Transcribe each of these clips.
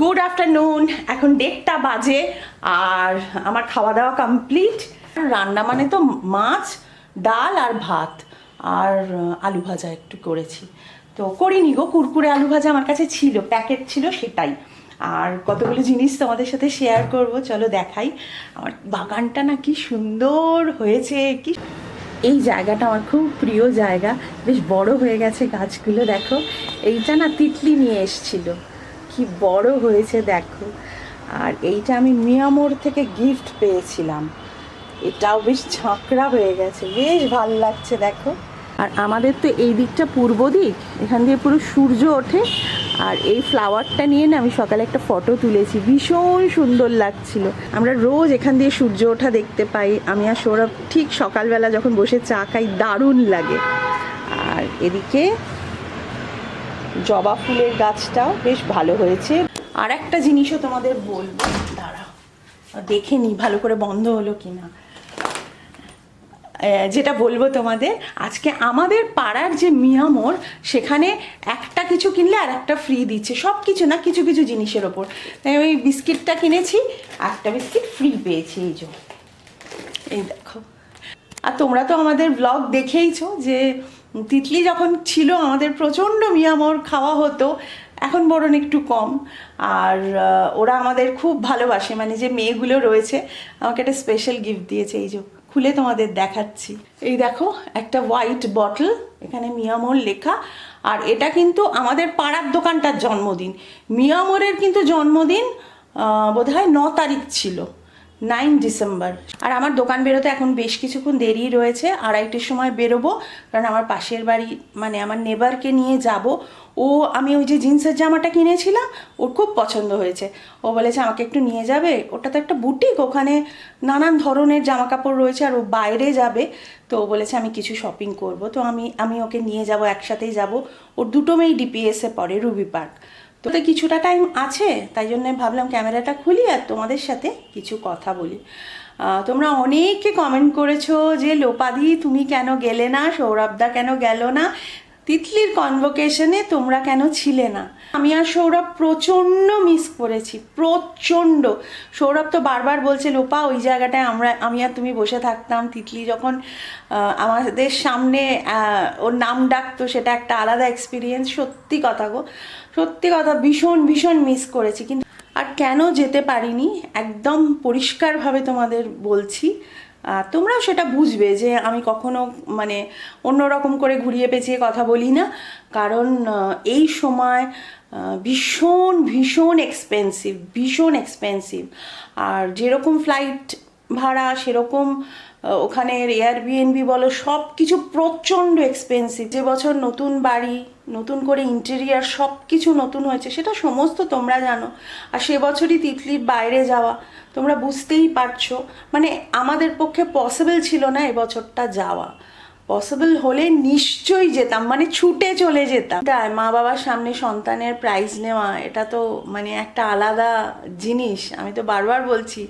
Good afternoon এখন দেড়টা বাজে আর আমার খাওয়া দাওয়া কমপ্লিট রান্না মানে তো মাছ, ডাল আর ভাত আর আলু ভাজা একটু করেছি। তো করিনি গো, কুরকুরে আলু ভাজা আমার কাছে ছিল, প্যাকেট ছিল সেটাই। আর কতগুলো জিনিস তোমাদের সাথে শেয়ার করব, চলো দেখাই। আমার বাগানটা না কি সুন্দর হয়েছে, কি এই জায়গাটা আমার খুব প্রিয় জায়গা। বেশ বড় হয়ে গেছে গাছগুলো, দেখো। এইটা না তিতলি নিয়ে এসছিল। কি বড় হয়েছে দেখো। আর এইটা আমি মিয়ামোর থেকে গিফট পেয়েছিলাম। এটাও বেশ ঝাঁকড়া হয়ে গেছে, বেশ ভালো লাগছে দেখো। আর আমাদের তো এই দিকটা পূর্ব দিক, এখান দিয়ে পুরো সূর্য ওঠে। আর এই ফ্লাওয়ারটা নিয়ে না আমি সকালে একটা ফটো তুলেছি, ভীষণ সুন্দর লাগছিল। আমরা রোজ এখান দিয়ে সূর্য ওঠা দেখতে পাই। আমি আর সৌরভ ঠিক সকালবেলা যখন বসে চা খাই, দারুণ লাগে। আর এদিকে জবা ফুলের গাছটাও বেশ ভালো হয়েছে। আর একটা জিনিসও তোমাদের বলব, দাঁড়াও, দেখে নি ভালো করে বন্ধ হলো কিনা। যেটা বলব তোমাদের, আজকে আমাদের পাড়ার যে মিয়ামোর সেখানে একটা কিছু কিনলে আর একটা ফ্রি দিচ্ছে। সব কিছু না, কিছু কিছু জিনিসের ওপর। তাই ওই বিস্কিটটা কিনেছি, একটা বিস্কিট ফ্রি পেয়েছি, এই জন্য এই দেখো। আর তোমরা তো আমাদের ব্লগ দেখেইছো যে তিতলি যখন ছিল, আমাদের প্রচণ্ড মিয়ামর খাওয়া হতো, এখন বরং একটু কম। আর ওরা আমাদের খুব ভালোবাসে মানে যে মেয়েগুলো রয়েছে, আমাকে একটা স্পেশাল গিফট দিয়েছে, এই যে খুলে তোমাদের দেখাচ্ছি। এই দেখো, একটা হোয়াইট বটল এখানে মিয়ামোর লেখা, আর এটা কিন্তু আমাদের পাড়ার দোকানটার জন্মদিন। মিয়ামোরের কিন্তু জন্মদিন বোধ হয় ন তারিখ ছিল। Nine December. আর আমার দোকান বেরোতে এখন বেশ কিছুক্ষণ দেরি রয়েছে, আড়াইটের সময় বেরোবো, কারণ আমার পাশের বাড়ি মানে আমার নেবারকে নিয়ে যাব। ও, আমি ওই যে জিন্সের জামাটা কিনেছিলাম, ওর খুব পছন্দ হয়েছে। ও বলেছে, আমাকে একটু নিয়ে যাবে? ওটা তো একটা বুটিক, ওখানে নানান ধরনের জামা কাপড় রয়েছে, আর ও বাইরে যাবে। তো ও বলেছে, আমি কিছু শপিং করব। তো আমি আমি ওকে নিয়ে যাব, একসাথেই যাব। ওর দুটো মেয়েই ডিপিএসে পড়ে, রুবি পার্ক। তো কিছুটা টাইম আছে, তাই জন্য ভাবলাম ক্যামেরাটা খুলি আর তোমাদের সাথে কিছু কথা বলি। তোমরা অনেককে কমেন্ট করেছ যে, লোপাদি, তুমি কেন গেলে না? সৌরভদা কেন গেল না? তিতলির কনভোকেশনে তোমরা কেন ছিলে না? আমি আর সৌরভ প্রচণ্ড মিস করেছি, প্রচণ্ড। সৌরভ তো বারবার বলছে, লোপা, ওই জায়গাটায় আমরা, আমি আর তুমি বসে থাকতাম। তিতলি যখন আমাদের সামনে ওর নাম ডাকতো, সেটা একটা আলাদা এক্সপিরিয়েন্স সত্যি কথা গো, সত্যি কথা, ভীষণ ভীষণ মিস করেছি। কিন্তু আর কেন যেতে পারিনি, একদম পরিষ্কারভাবে তোমাদের বলছি। তোমরাও সেটা বুঝবে যে আমি কখনো মানে অন্যরকম করে ঘুরিয়ে পেঁচিয়ে কথা বলি না। কারণ এই সময় ভীষণ ভীষণ এক্সপেন্সিভ ভীষণ এক্সপেন্সিভ আর যেরকম ফ্লাইট ভাড়া, সেরকম ওখানের এয়ারবিএনবি বলো সব কিছু প্রচণ্ড এক্সপেন্সিভ যে বছর নতুন বাড়ি, নতুন করে ইন্টেরিয়ার সব কিছু নতুন হয়েছে, সেটা সমস্ত তোমরা জানো। আর সে বছরই তিতলির বাইরে যাওয়া, তোমরা বুঝতেই পারছ। মানে আমাদের পক্ষে পসিবল ছিল না এবছরটা যাওয়া। পসিবল হলে নিশ্চয়ই যেতাম মানে ছুটে চলে যেতাম। তাই মা বাবার সামনে সন্তানের প্রাইজ নেওয়া, এটা তো মানে একটা আলাদা জিনিস। আমি তো বারবার বলছি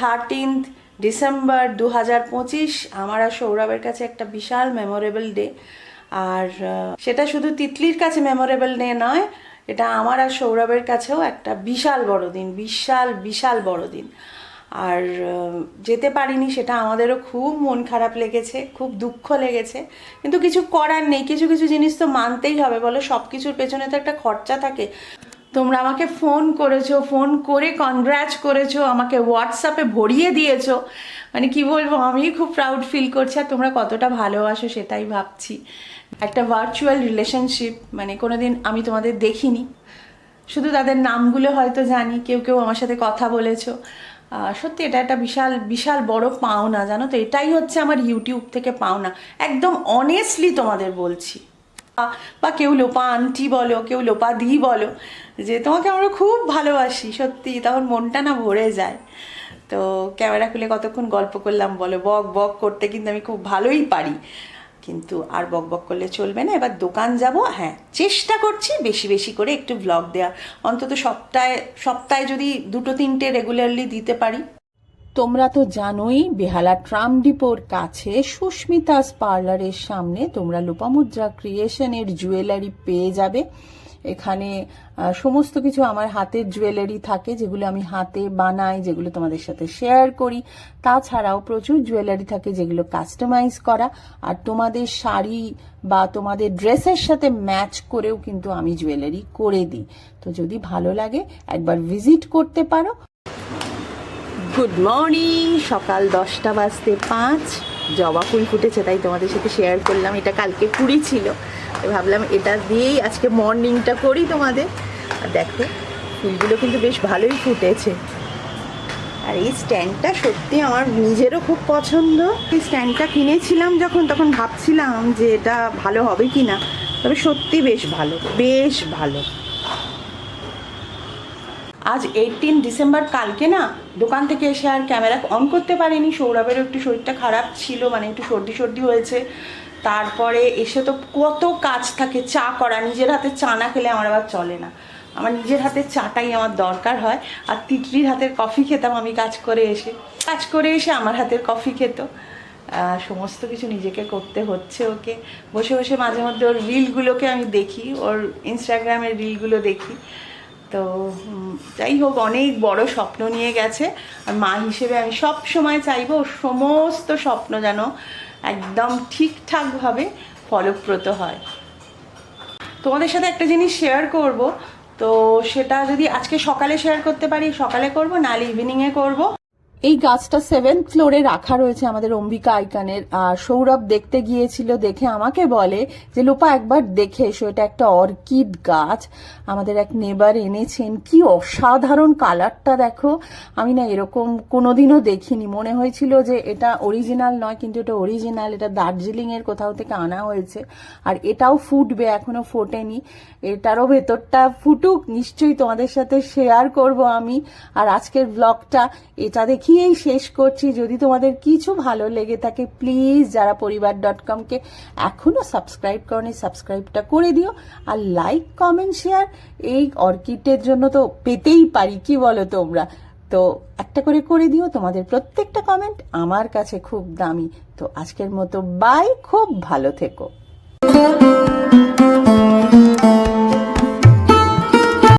থার্টিন্থ ডিসেম্বর দু হাজার পঁচিশ আমার আর সৌরভের কাছে একটা বিশাল মেমোরেবল ডে আর সেটা শুধু তিতলির কাছে মেমোরেবল ডে নয়, এটা আমার আর সৌরভের কাছেও একটা বিশাল বড় দিন বিশাল বিশাল বড় দিন আর যেতে পারিনি সেটা আমাদেরও খুব মন খারাপ লেগেছে, খুব দুঃখ লেগেছে। কিন্তু কিছু করার নেই, কিছু কিছু জিনিস তো মানতেই হবে, বলো সব কিছুর পেছনে তো একটা খরচা থাকে। তোমরা আমাকে ফোন করেছ, ফোন করে কনগ্র্যাচ করেছ, আমাকে হোয়াটসঅ্যাপে ভরিয়ে দিয়েছ। মানে কি বলব আমি খুব প্রাউড ফিল করছি আর তোমরা কতটা ভালোবাসো সেটাই ভাবছি। একটা ভার্চুয়াল রিলেশনশিপ মানে কোনো দিন আমি তোমাদের দেখিনি। শুধু তাদের নামগুলো হয়তো জানি, কেউ কেউ আমার সাথে কথা বলেছ। সত্যি এটা একটা বিশাল বিশাল বড় পাওনা, জানো তো? এটাই হচ্ছে আমার ইউটিউব থেকে পাওনা। একদম অনেস্টলি তোমাদের বলছি। বা কেউ লোপা আন্টি বলো, কেউ লোপা দি বলো, যে তোমাকে আমরা খুব ভালোবাসি, সত্যি। তখন মনটা না ভরে যায়। তো ক্যামেরা খুলে কতক্ষণ গল্প করলাম বলো? বক বক করতে কিন্তু আমি খুব ভালোই পারি। কিন্তু আর বক বক করলে চলবে না। এবার দোকান যাব হ্যাঁ চেষ্টা করছি বেশি বেশি করে একটু ব্লগ দেওয়া অন্তত সপ্তাহে সপ্তাহে যদি দুটো তিনটে রেগুলারলি দিতে পারি। তোমরা তো জানোই, বেহালা ট্রাম ডিপোর কাছে সুস্মিতাস পার্লারের সামনে তোমরা লোপামুদ্রা ক্রিয়েশনের জুয়েলারি পেয়ে যাবে। এখানে সমস্ত কিছু আমার হাতের জুয়েলারি থাকে, যেগুলো আমি হাতে বানাই, যেগুলো তোমাদের সাথে শেয়ার করি। তাছাড়াও প্রচুর জুয়েলারি থাকে যেগুলো কাস্টমাইজ করা। আর তোমাদের শাড়ি বা তোমাদের ড্রেসের সাথে ম্যাচ করেও কিন্তু আমি জুয়েলারি করে দিই। তো যদি ভালো লাগে, একবার ভিজিট করতে পারো। গুড মর্নিং সকাল দশটা বাজতে পাঁচ। জবা ফুল ফুটেছে, তাই তোমাদের সাথে শেয়ার করলাম। এটা কালকে কুড়ি ছিল। ভাবলাম এটা দিয়েই আজকে মর্নিংটা করি তোমাদের। আর দেখো, ফুলগুলো কিন্তু বেশ ভালোই ফুটেছে। আর এই স্ট্যান্ডটা সত্যি আমার নিজেরও খুব পছন্দ। এই স্ট্যান্ডটা কিনেছিলাম যখন, তখন ভাবছিলাম যে এটা ভালো হবে কি না তবে সত্যি বেশ ভালো বেশ ভালো। আজ এইটিন ডিসেম্বর কালকে না দোকান থেকে এসে আর ক্যামেরা অন করতে পারিনি। সৌরভেরও একটু শরীরটা খারাপ ছিল মানে একটু সর্দি সর্দি হয়েছে। তারপরে এসে তো কত কাজ থাকে, চা করা, নিজের হাতে চা না খেলে আমার আবার চলে না। আমার নিজের হাতে চাটাই আমার দরকার হয়, আর তিতলির হাতের কফি খেতাম আমি কাজ করে এসে। কাজ করে এসে আমার হাতের কফি খেত। সমস্ত কিছু নিজেকে করতে হচ্ছে ওকে। বসে বসে মাঝে মধ্যে ওর রিলগুলোকে আমি দেখি, ওর ইনস্টাগ্রামের রিলগুলো দেখি। তো যাই হোক অনেক বড় স্বপ্ন নিয়ে গেছে। আর মা হিসেবে আমি সব সময় চাইব সমস্ত স্বপ্ন যেন একদম ঠিকঠাকভাবে ফলপ্রত হয়। তোমাদের সাথে একটা জিনিস শেয়ার করব। তো সেটা যদি আজকে সকালে শেয়ার করতে পারি, সকালে করব, নাহলে ইভিনিংয়ে করব। এই গাছটা সেভেন ফ্লোরে রাখা রয়েছে আমাদের অম্বিকা আইকানের। সৌরভ দেখতে গিয়েছিল, দেখে আমাকে বলে যে, লোপা, একবার দেখে এসো, এটা একটা অর্কিড গাছ। আমাদের এক নেবার এনেছেন, কি অসাধারণ কালারটা দেখো। আমি না এরকম কোনোদিনও দেখিনি। মনে হয়েছিল যে, এটা অরিজিনাল নয়, কিন্তু এটা অরিজিনাল এটা দার্জিলিং এর কোথাও থেকে আনা হয়েছে। আর এটাও ফুটবে, এখনও ফোটেনি। এটারও ভেতরটা ফুটুক, নিশ্চয়ই তোমাদের সাথে শেয়ার করব আমি। আর আজকের ব্লগটা এটা দেখিয়েই শেষ করছি। যদি তোমাদের কিছু ভালো লেগে থাকে প্লিজ যারা পরিবার ডট কমকে এখনও সাবস্ক্রাইব করনি সাবস্ক্রাইবটা করে দিও। আর লাইক কমেন্ট শেয়ার এই অর্কিডের জন্য তো পেতেই পারি, কি বলো তোমরা? তো একটা করে করে দিও, তোমাদের প্রত্যেকটা কমেন্ট আমার কাছে খুব দামি। তো আজকের মতো বাই খুব ভালো থেকো।